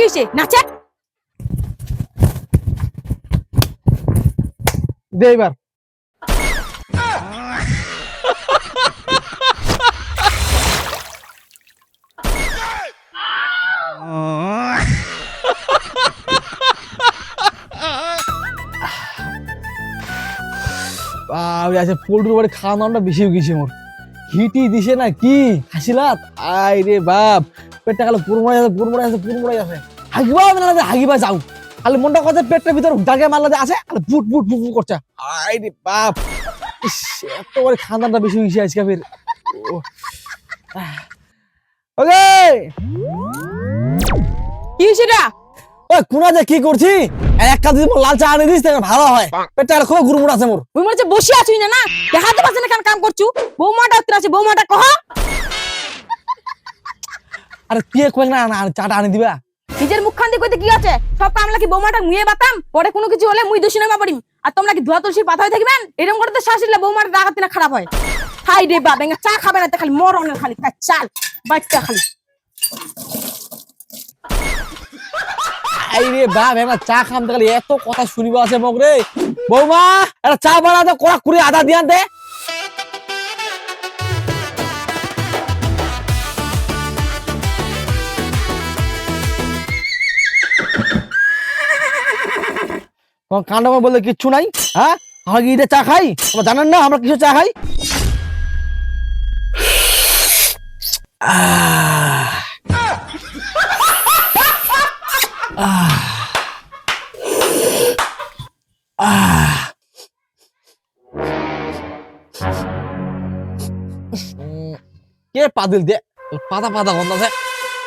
কি হয়েছে দে এবার। আছে পোল্ট্রি বেশি গেছে মোর। হিটি দিছে না কি? হাসিলাত? আই রে বাপ পেটটা খালি পুরমড়াই আছে পুরমড়াই আছে পুরমড়াই আছে। হাগিবা না হাগিবা যাও। খালি মনটা কথা পেটের ভিতর দাগে মারলা আছে খালি ফুট ফুট ফুট ফুট করছে। আই রে বাপ। ইস, এত বড় খানদানটা বেশি হয়েছে আজকে ফের। ওকে! কি ওই কোনা যে কি করছি? এক কাজ যদি লাল চা আনি দিস তাহলে ভালো হয়। পেটটা খালি খুব গুরুমুড় আছে মোর মনে হচ্ছে বসে আছুই না না। দেখাতে পারছে না কেন কাম করছু? বৌমাটা উত্তর আছে বৌমাটা কহ। আরে তুই কয়েক না চাটা আনি দিবা। নিজের মুখখান দিয়ে কইতে কি আছে? সব কামলা কি বৌমাটা মুয়ে বাতাম? পরে কোনো কিছু হলে মুই দোষী নামা পড়িম। আর তোমরা কি ধোয়া তুলসী পাতা হয়ে থাকবেন? এরকম করে তো শাশুড়ি বৌমাটা রাগাতে না খারাপ হয়। হাই রে বাবা চা খাবে না খালি মরনের খালি। চাল বাচ্চা খালি। বাপ চা খাম তাহলে এত কথা শুনিব আছে মোক রে বৌমা একটা চা বানা কড়া কুড়ি আদা দিয়ান দে তোমার কাণ্ড করে বললে, কিচ্ছু নাই হ্যাঁ? আমরা কি ঈদে চা খাই? তোমরা জানেন না, আমরা কিছু চা খাই? কে পাদিল দে? পাতা পাতা গন্ধ আছে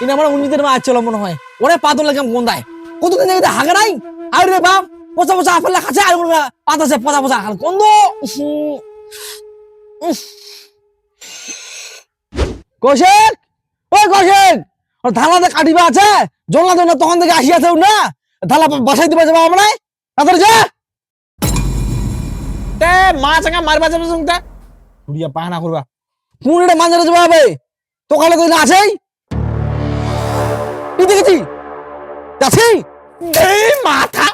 ইনি আমার উন্নিতের মা চলো মনে হয়। ওরে পাদল লাগে গন্ধায়। কতদিন হাগে নাই? আর বাপ! পচা পচা আপেল খাচ্ছে, আর ওরা পাতা আছে পচা পচা খাল গন্ধ। কৌশিক? ওই কৌশিক, ওর ধালাতে কাটিবা আছে জল্লা জল্লা তখন থেকে আসি আছে না? ধালা বাসাই দিবা যাবা আমরা তাড়াতাড়ি যা। মা চাঙ্গা মারবা যাবে পাহানা করবা। কোন এটা মাঞ্জারে আছেই? যাচ্ছি? এই মাথা।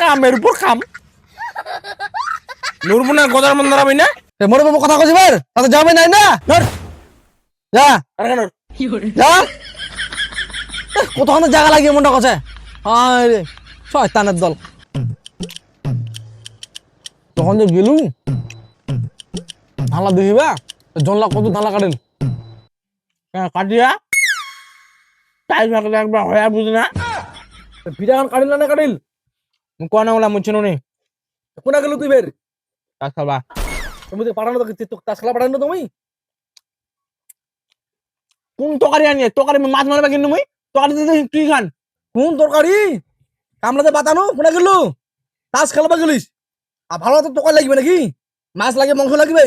কামের উপর কাম নুরবুনের গজার মন ধরাবি না? এ মরে বাবু কথা কইছি বার? তাতে যাবে নাই না? নর। যা। আরে কেন যা। কতক্ষণ জায়গা লাগিয়ে মনটা কছে? আয় রে শয়তানের দল। তখন যে গেলু ধালা দেখিবা জনলা কত ধালা কাটিল? কাটিয়া? তাই ভাগলে একবার হয়া বুঝি না। ভিড়া কাটিল না কাটিল? কোন ওলা মুছিনো নি কোনা গেল তুই বের কাজ খাবা। তুমি তো পাঠানো তো তাস খেলা পাঠানো তুমি? কোন তরকারি আনিয়ে তরকারি মাছ মারবা কিন্তু মুই? তরকারি দিতে তুই খান। কোন তরকারি কামলাতে বাতানো কোনা গেল তাস খেলাবা গেলিস আর ভালো তো তোকার লাগবে নাকি? মাছ লাগে মাংস লাগবে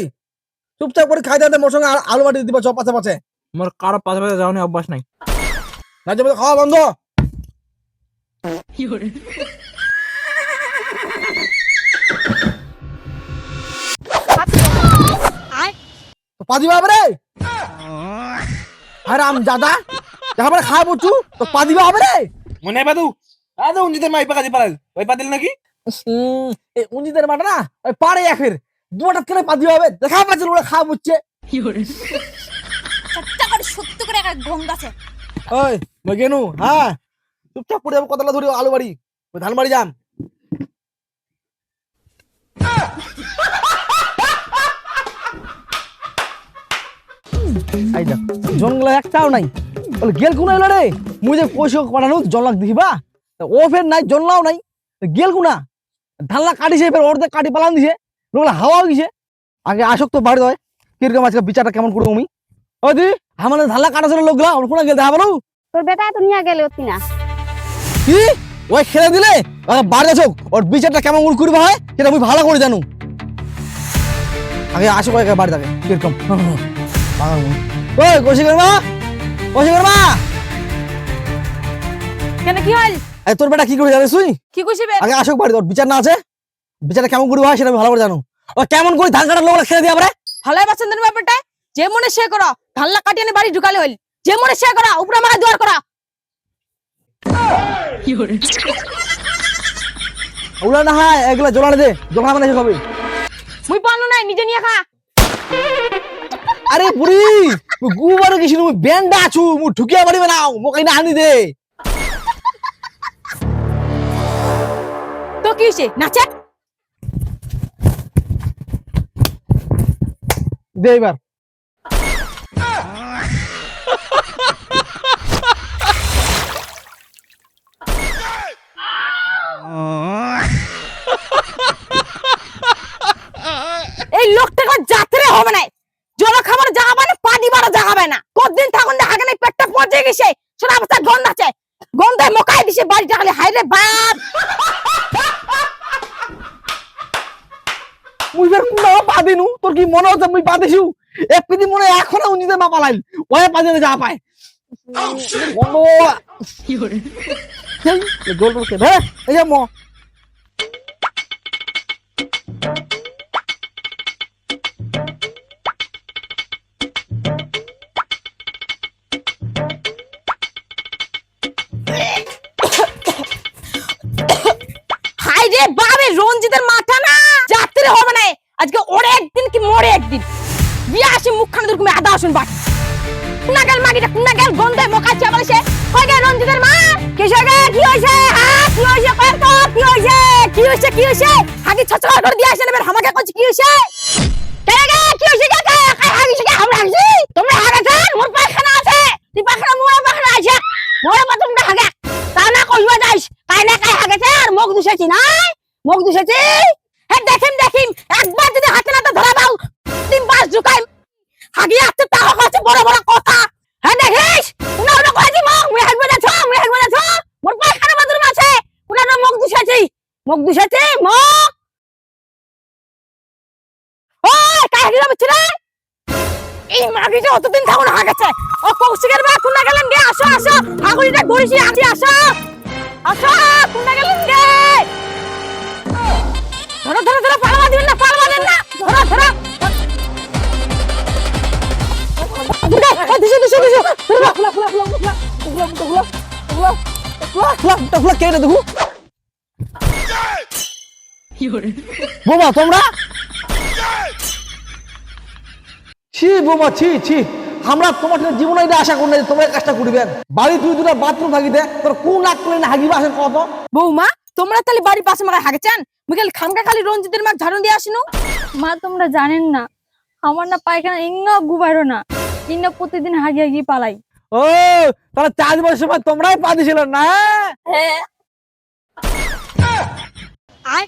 চুপচাপ করে খাই দাঁড়াতে মোর সঙ্গে আর আলু বাটি দিবা সব পাশে পাশে মোর কারও পাশে পাশে যাওয়ানি অভ্যাস নাই। না যাবে খাওয়া বন্ধ তো পা দিবা রে। আরে আম দাদা পরে খাওয়া পড়ছু তো পা দিবা হবে রে। মনে হয় বাদু? আদৌ উঞ্জিতের মাই পাকা দি পারাল ওই পাতিল নাকি? এই উঞ্জিদের মাঠে না ওই পারে একের দুটাত করে পা দিবা হবে দেখা পাচ্ছিল ওরা খাওয়া পড়ছে একটা করে সত্য করে একটা আছে ওই মই কেনু হ্যাঁ চুপচাপ পড়ে যাব কতলা ধরি আলু বাড়ি। ওই ধান বাড়ি যাম এই দেখ জঙ্গলে একটাও নাই। বলে গেল কোনা রে? মুই যে পয়সা পাঠানো ও ফের নাই জনলাও নাই। গেল কোনা? ধানলা কাটিছে ফের অর্ধেক কাটি পালান দিছে। হাওয়াও গেছে। আগে আসক তো বাড়ি কীরকম আজকে বিচারটা কেমন করব আমি? ও ধানলা কাটাছিল লোকলা ওর কোনা গেল দেখা বলো তোর বেটা তো নিয়ে গেলে না কি? ওই খেলে দিলে? বাড়ি আসুক। ওর বিচারটা কেমন করে করবে হয় সেটা আমি ভালো করে জানু। আগে আসুক ওকে বাড়ি থাকে কীরকম। ওই কৌশিকের মা কৌশিকের মা কেন কি হল এই তোর বেটা কি করে কি আগে বাড়ি ওর বিচার না আছে কেমন করবে হয় সেটা ভালো করে জানু ও কেমন করে ধান কাটার ব্যাপারটা যে মনে সে করা কাটিয়ে বাড়ি ঢুকালে হইল যে মনে সে করা উপরে মাথায় দুয়ার করা ওগুলা না হয় এগুলা জোলানে দে জোলা মানে খাবে মুই পারল নাই নিজে নিয়ে খা আরে বুড়ি গুবার গেছিল মুই ব্যান্ডা আছু মু ঠুকিয়া বাড়িবে নাও মোক না আনি দে। তো কি হইছে নাচে? দে এবার এই লোকটা এখন যাত্রে হবে না জল খাবার জায়গা পায় না পানি বাড়া জায়গা পায় না কতদিন থাকুন দেখা গেলে পেটটা পচে গেছে শোনা অবস্থা গন্ধ আছে গন্ধায় মকাই দিছে বাড়িটা খালি হাই রে বাপ মুই কুনা পা দিনু। তোর কি মনে হচ্ছে মুই দিছু? এক পিদি মনে এখনও উঞ্জিতে মা পালাইল। ওয়ে পা যা পায়। গোল রকে ধরে। এই যে মো। হাই রে বাবে রঞ্জিতের মাথা যাত্রে হবে না আজকে ওরে একদিন কি মোরে একদিন? বিয়ে আসি মুখখানে তুমি আদা আসুন বাট কুনা গেল মাগিটা কুনা গেল গন্ধে মকা চাবলে সে কই গেল রঞ্জিতের মা? কি হইছে কি হইছে হ্যাঁ কি হইছে কয় তো, কি হইছে কি হইছে কি হইছে হাগি ছছড়া করে দিয়ে আসেন এবার আমাকে কইছে কি হইছে দুষেছি মুখ ওই হাগি যাবে রে এই মাগি যে অতদিন থাকুন হাগেছে ও কৌশিকের বা কুনা গেলেন গে আসো আসো আগুলিটা ঘুরিছি আসি আসো আসো কুনা গেলেন গে ধরো ধরো ধরো পালবা দিবেন না পালবা দেন না ধরো ধরো বুড়া ও দিছো দিছো দিছো ধরো ফুলা ফুলা ফুলা ফুলা ফুলা ফুলা ফুলা ফুলা ফুলা ফুলা ফুলা কে রে দেখু বোমা তোমরা? ছি বোমা ছি ছি। আমরা তোমার জীবনে এটা আশা করি না যে তোমরা কাজটা করিবেন বাড়ি তুই দুটা বাথরুম থাকিতে তোর কোন নাক করে না হাগিবা আসেন কত বৌমা তোমরা তাহলে বাড়ির পাশে মারা হাগেছেন? বিকেল খামকা খালি রঞ্জিতের মাছ ঝাড়ু দিয়ে আসিনু। মা তোমরা জানেন না আমার না পায়খানা ইন্না গুবারো না। ইন্না প্রতিদিন হাগি হাগি পালাই। ও তাহলে চার বছর সময় তোমরাই পা দিছিল না? আয়